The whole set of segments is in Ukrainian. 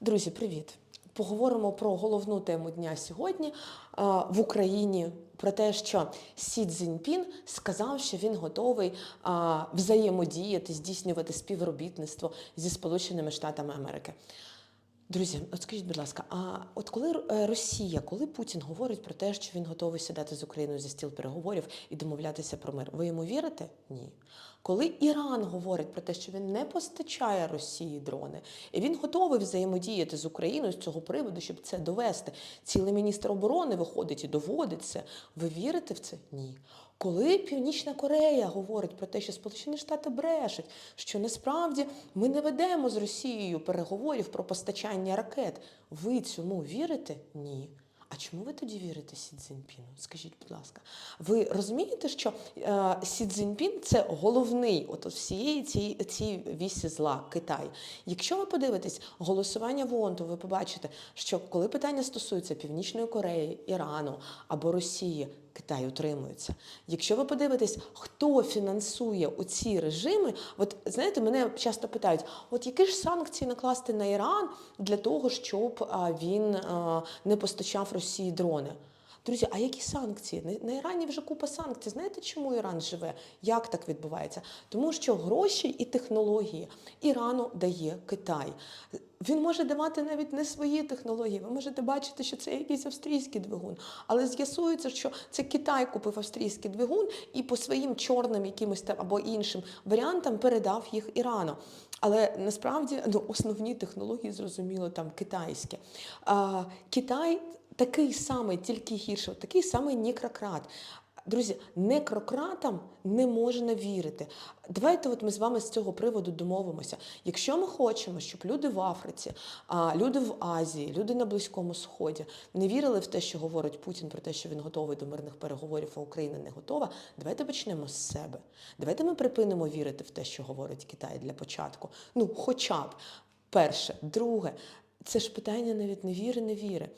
Друзі, привіт! Поговоримо про головну тему дня сьогодні а, в Україні. Про те, що Сі Цзіньпін сказав, що він готовий а, взаємодіяти, здійснювати співробітництво зі Сполученими Штатами Америки. Друзі, от скажіть, будь ласка, а от коли е, Росія, коли Путін говорить про те, що він готовий сідати з Україною за стіл переговорів і домовлятися про мир, ви йому вірите? Ні. Коли Іран говорить про те, що він не постачає Росії дрони, і він готовий взаємодіяти з Україною з цього приводу, щоб це довести. Цілий міністр оборони виходить і доводить це. Ви вірите в це? Ні. Коли Північна Корея говорить про те, що Сполучені Штати брешуть, що насправді ми не ведемо з Росією переговорів про постачання ракет, ви цьому вірите? Ні. А чому ви тоді вірите Сі Цзіньпіну? Скажіть, будь ласка, ви розумієте, що е, Сі Цзіньпін – це головний от всієї цієї цієї вісі зла Китай. Якщо ви подивитесь голосування в ООН, то ви побачите, що коли питання стосується Північної Кореї, Ірану або Росії, Китай утримується. Якщо ви подивитесь, хто фінансує оці режими, от знаєте, мене часто питають: от які ж санкції накласти на Іран для того, щоб він не постачав Росії дрони? Друзі, а які санкції? На- Ірані вже купа санкцій. Знаєте, чому Іран живе? Як так відбувається? Тому що гроші і технології Ірану дає Китай. Він може давати навіть не свої технології. Ви можете бачити, що це якийсь австрійський двигун, але з'ясується, що це Китай купив австрійський двигун і по своїм чорним якимось там або іншим варіантам передав їх Ірану. Але насправді ну, основні технології, зрозуміло, там китайські. А, Китай такий самий, тільки гірше, такий самий нікрократ. Друзі, некрократам не можна вірити. Давайте от ми з вами з цього приводу домовимося. Якщо ми хочемо, щоб люди в Африці, люди в Азії, люди на Близькому Сході не вірили в те, що говорить Путін про те, що він готовий до мирних переговорів, а Україна не готова. Давайте почнемо з себе. Давайте ми припинимо вірити в те, що говорить Китай для початку. Ну, хоча б перше, друге, це ж питання навіть не віри, не віри.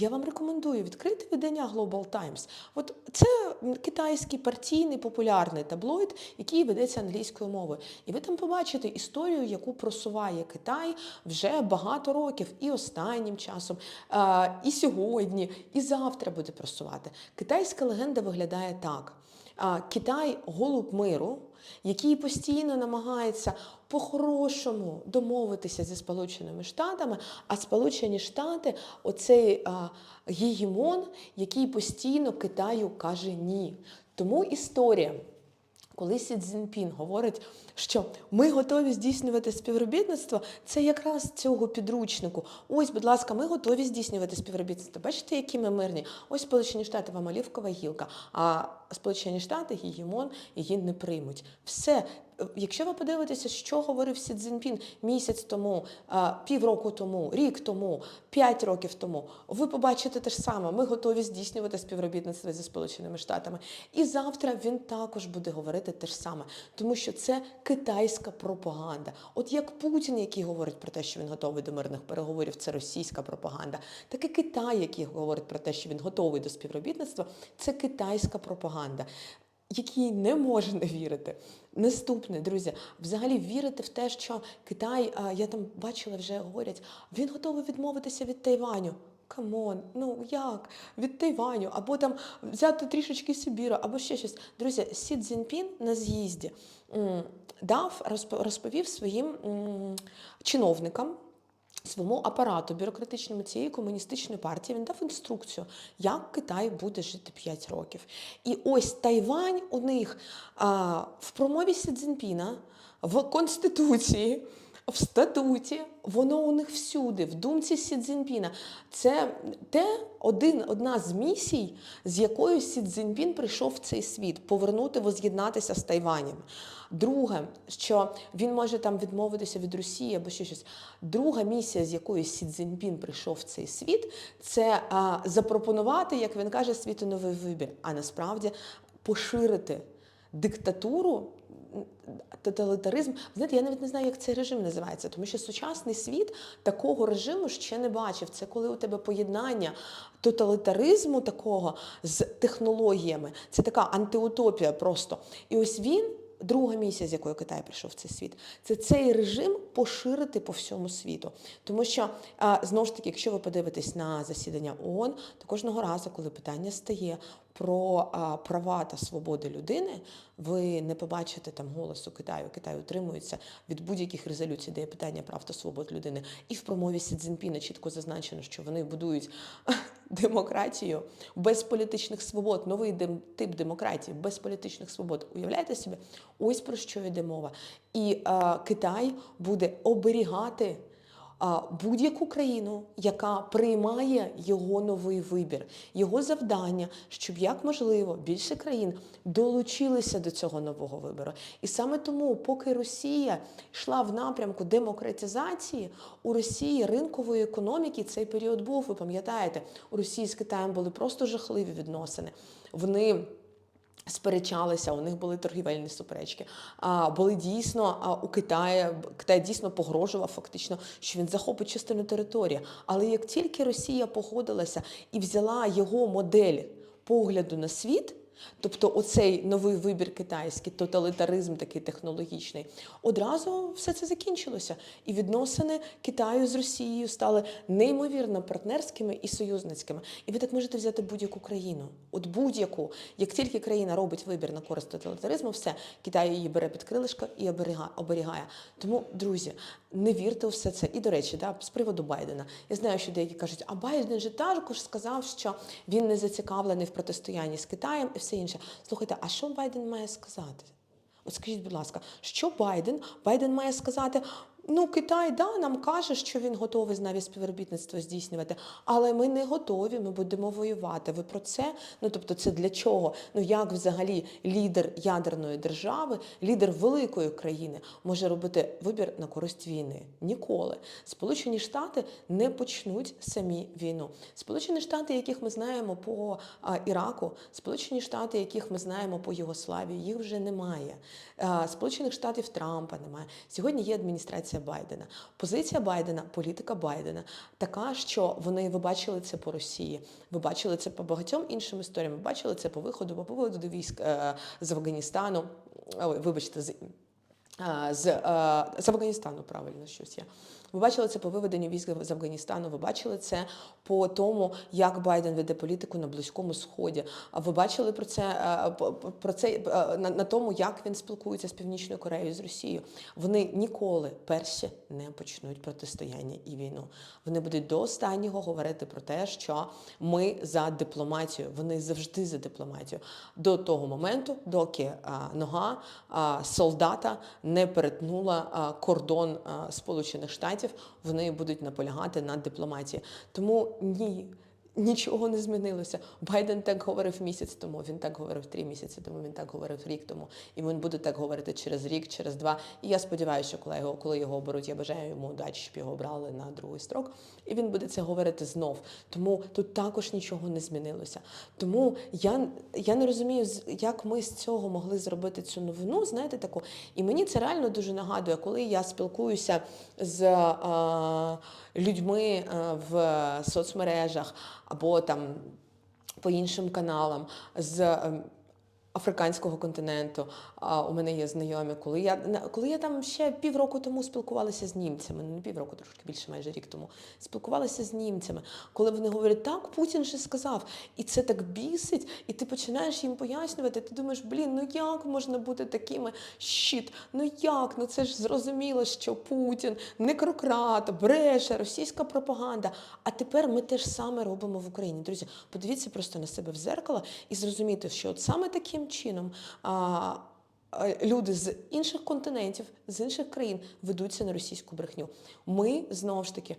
Я вам рекомендую відкрити видання Global Times. От це китайський партійний популярний таблоїд, який ведеться англійською мовою. І ви там побачите історію, яку просуває Китай вже багато років, і останнім часом, і сьогодні, і завтра буде просувати. Китайська легенда виглядає так: Китай голуб миру, який постійно намагається по-хорошому домовитися зі Сполученими Штатами, а Сполучені Штати оцей гегемон, який постійно Китаю каже ні. Тому історія. Коли Сі Цзіньпін говорить, що ми готові здійснювати співробітництво, це якраз цього підручнику. Ось, будь ласка, ми готові здійснювати співробітництво. Бачите, які ми мирні? Ось Сполучені Штати вам олівкова гілка, а Сполучені Штати гігімон її не приймуть. Все. Якщо ви подивитеся, що говорив Сі Цзіньпін місяць тому, півроку тому, рік тому, п'ять років тому, ви побачите те ж саме. Ми готові здійснювати співробітництво зі Сполученими Штатами. І завтра він також буде говорити те ж саме, тому що це китайська пропаганда. От як Путін, який говорить про те, що він готовий до мирних переговорів, це російська пропаганда, так і Китай, який говорить про те, що він готовий до співробітництва, це китайська пропаганда якій не можна вірити. Наступне, друзі, взагалі вірити в те, що Китай, я там бачила, вже говорять, він готовий відмовитися від Тайваню. Камон, ну як? Від Тайваню, або там взяти трішечки Сибіру, або ще щось. Друзі, Сі Цзіньпін на з'їзді дав, розп- розповів своїм чиновникам, своєму апарату бюрократичному цієї комуністичної партії він дав інструкцію, як Китай буде жити 5 років. І ось Тайвань у них а, в промові Сі Цзіньпіна, в Конституції, в статуті, воно у них всюди, в думці Сі Цзіньпіна. Це те один, одна з місій, з якою Сі Цзіньпін прийшов в цей світ повернути, воз'єднатися з Тайванем. Друге, що він може там відмовитися від Росії або ще щось. Друга місія, з якою Сі Цзіньпін прийшов в цей світ, це а, запропонувати, як він каже, світу новий вибір, а насправді поширити диктатуру. Тоталітаризм, знаєте, я навіть не знаю, як цей режим називається, тому що сучасний світ такого режиму ще не бачив. Це коли у тебе поєднання тоталітаризму такого з технологіями. Це така антиутопія просто. І ось він друга місія, з якою Китай прийшов в цей світ, це цей режим поширити по всьому світу. Тому що знову ж таки, якщо ви подивитесь на засідання ООН, то кожного разу, коли питання стає про а, права та свободи людини, ви не побачите там голосу Китаю. Китай утримується від будь-яких резолюцій, де є питання прав та свобод людини. І в промові Сі Цзіньпіна чітко зазначено, що вони будують демократію без політичних свобод, новий дем- тип демократії без політичних свобод. Уявляєте собі? Ось про що йде мова. І е, Китай буде оберігати а, будь-яку країну, яка приймає його новий вибір. Його завдання, щоб як можливо більше країн долучилися до цього нового вибору. І саме тому, поки Росія йшла в напрямку демократизації, у Росії ринкової економіки цей період був. Ви пам'ятаєте, у Росії з Китаєм були просто жахливі відносини. Вони сперечалися, у них були торгівельні суперечки. А були дійсно у Китаї Китай дійсно погрожував фактично, що він захопить частину території. Але як тільки Росія погодилася і взяла його модель погляду на світ. Тобто оцей новий вибір китайський, тоталітаризм такий технологічний, одразу все це закінчилося. І відносини Китаю з Росією стали неймовірно партнерськими і союзницькими. І ви так можете взяти будь-яку країну. От будь-яку. Як тільки країна робить вибір на користь тоталітаризму, все, Китай її бере під крилишко і оберігає. Тому, друзі, не вірте у все це. І до речі, да, з приводу Байдена. Я знаю, що деякі кажуть, а Байден же також сказав, що він не зацікавлений в протистоянні з Китаєм і все інше. Слухайте, а що Байден має сказати? От скажіть, будь ласка, що Байден? Байден має сказати. Ну, Китай да, нам каже, що він готовий з навіть співробітництво здійснювати, але ми не готові, ми будемо воювати. Ви про це? Ну тобто, це для чого? Ну як взагалі лідер ядерної держави, лідер великої країни може робити вибір на користь війни? Ніколи. Сполучені Штати не почнуть самі війну. Сполучені Штати, яких ми знаємо по Іраку, Сполучені Штати, яких ми знаємо по Югославії, їх вже немає. Сполучених Штатів Трампа немає. Сьогодні є адміністрація Байдена. Позиція Байдена, політика Байдена така, що вони ви бачили це по Росії, ви бачили це по багатьом іншим історіям. Ви бачили це по виходу, по поводу до військ е, з Афганістану. Ой, вибачте, з, з, е, з Афганістану, правильно щось я. Ви бачили це по виведенню військ з Афганістану. Ви бачили це по тому, як Байден веде політику на близькому сході. А ви бачили про це е, про це е, на, на тому, як він спілкується з Північною Кореєю з Росією. Вони ніколи перші не почнуть протистояння і війну. Вони будуть до останнього говорити про те, що ми за дипломатію. Вони завжди за дипломатію до того моменту, доки а, нога а, солдата не перетнула кордон Сполучених Штатів. Вони будуть наполягати на дипломатії. Тому ні. Нічого не змінилося. Байден так говорив місяць тому, він так говорив три місяці тому, він так говорив рік тому. І він буде так говорити через рік, через два. І я сподіваюся, що коли його, коли його оберуть, я бажаю йому удачі, щоб його обрали на другий строк. І він буде це говорити знов. Тому тут також нічого не змінилося. Тому я, я не розумію, як ми з цього могли зробити цю новину, знаєте, таку. І мені це реально дуже нагадує, коли я спілкуюся з е, людьми в соцмережах або там по іншим каналам з ем, африканського континенту. А у мене є знайомі, коли я коли я там ще півроку тому спілкувалася з німцями, ну не півроку, трошки більше, майже рік тому, спілкувалася з німцями, коли вони говорять, так, Путін же сказав, і це так бісить, і ти починаєш їм пояснювати, ти думаєш, блін, ну як можна бути такими щит? Ну як? Ну це ж зрозуміло, що Путін некрократ, бреше, російська пропаганда. А тепер ми те ж саме робимо в Україні. Друзі, подивіться просто на себе в зеркало і зрозуміти, що от саме таким чином. Е, Люди з інших континентів, з інших країн ведуться на російську брехню. Ми знову ж таки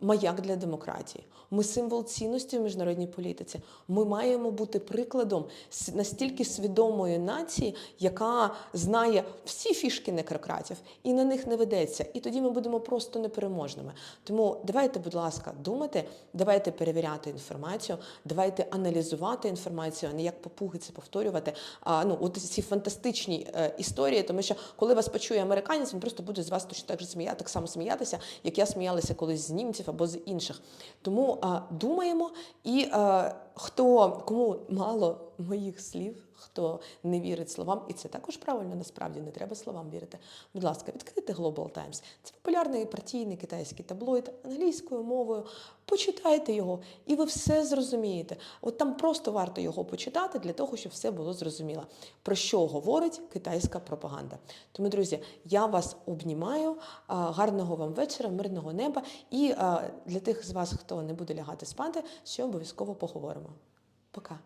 маяк для демократії. Ми символ цінності в міжнародній політиці. Ми маємо бути прикладом настільки свідомої нації, яка знає всі фішки некрократів і на них не ведеться. І тоді ми будемо просто непереможними. Тому давайте, будь ласка, думати, давайте перевіряти інформацію, давайте аналізувати інформацію, а не як попуги це повторювати. А, ну, от ці фантастичні е, історії, тому що коли вас почує американець, він просто буде з вас точно так же сміяти, так само сміятися, як я сміялася колись з німців або з інших. Тому думаємо, і хто кому мало моїх слів. Хто не вірить словам, і це також правильно, насправді не треба словам вірити. Будь ласка, відкрийте Global Times. Це популярний партійний китайський таблоїд англійською мовою. Почитайте його, і ви все зрозумієте. От там просто варто його почитати для того, щоб все було зрозуміло, про що говорить китайська пропаганда. Тому, друзі, я вас обнімаю. Гарного вам вечора, мирного неба. І для тих з вас, хто не буде лягати спати, ще обов'язково поговоримо. Пока.